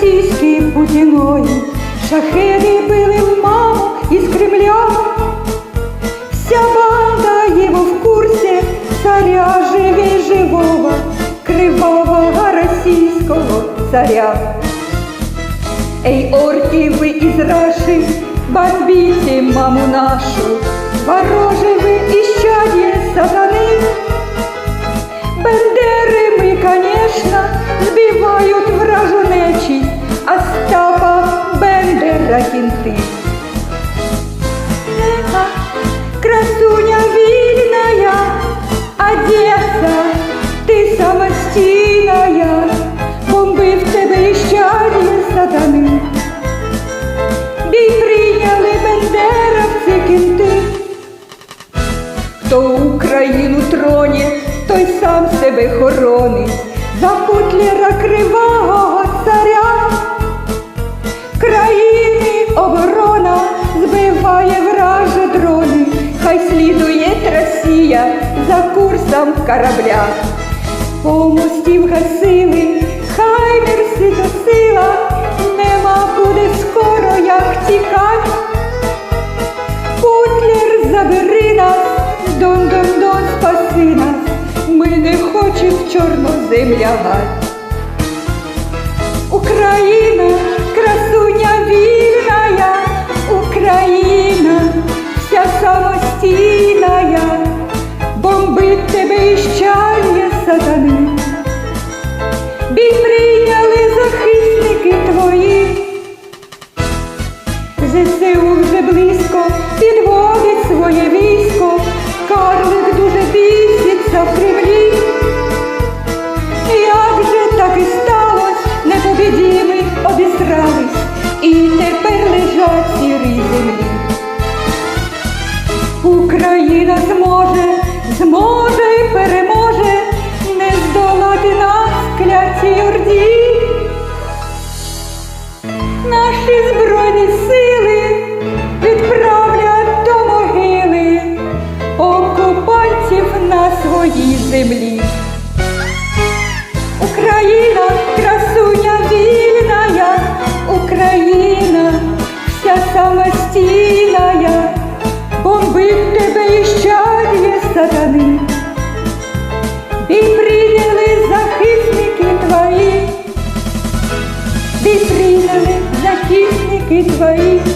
російські путіної, шахеди били в маму із Кремля. Вся банда його в курсі, царя живі живого, кривавого російського царя. Ей, орки, ви із Раши, бомбите маму нашу, вороже ви іщадє сатани. Бендери кінти. Красуня вільная, Одесса, ти самостійная, бомбив тебе іщадє сатани. Бій прийняли бендеровці кінти. Хто Україну троне, той сам себе хоронить, за Путлера кривого за курсом корабля. Помостів гасили, хай мерси до сила, нема буде скоро як тікать. Путлер, забери нас, дон-дон-дон, спаси нас, ми не хочем в чорнозем лягать. Україна, Як же так і сталось, непобідімі обістрались і тепер лежать сірі землі. Україна зможе, зможе і переможе не здолати нас кляті орді. Землі. Україна, красуня вільная, Україна, вся самостійная, бомбить тебе сатани. Прийняли захисники твої. Бій прийняли захисники твої, бій прийняли захисники твої.